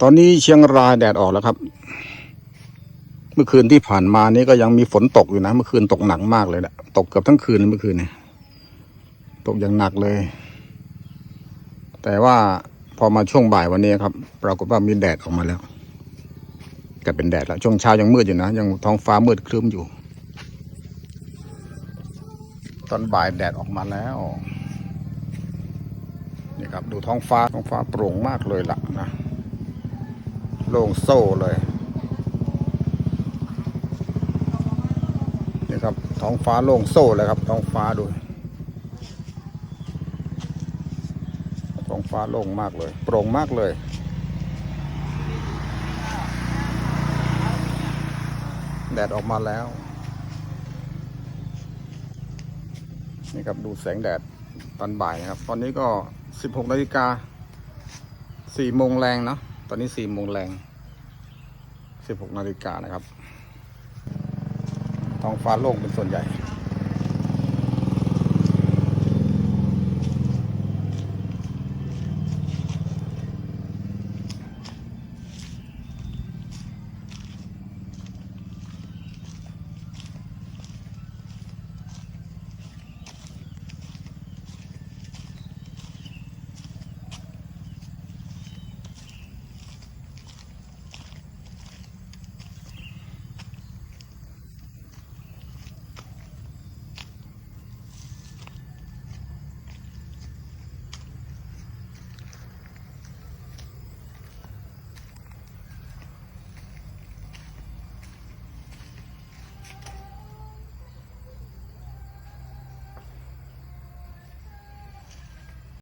ตอนนี้เชียงรายแดดออกแล้วครับ เมื่อคืนที่ผ่านมานี่ก็ยังมีฝนตกอยู่นะ เมื่อคืนตกหนักมากเลยแหละตกเกือบทั้งคืนเมื่อคืนเนี่ยตกอย่างหนักเลย แต่ว่าพอมาช่วงบ่ายวันนี้ครับ ปรากฏว่ามีแดดออกมาแล้ว แต่เป็นแดดแล้วช่วงเช้ายังมืดอยู่นะ ยังท้องฟ้ามืดครึ้มอยู่ ตอนบ่ายแดดออกมาแล้วนี่ครับ ดูท้องฟ้าท้องฟ้าโปร่งมากเลยล่ะนะ โล่งโซ่เลยนี่ครับท้องฟ้าโล่งโซ่เลยครับท้องฟ้าดูท้องฟ้าโล่งมากเลย โปร่งมากเลยแดดออกมาแล้วนี่ครับดูแสงแดดตอนบ่ายนะครับ ตอนนี้ก็ 16นาฬิกา4โมงแรงเนาะ ตอนนี้4โมงแรง16นาฬิกานะครับท้องฟ้าโล่งเป็นส่วนใหญ่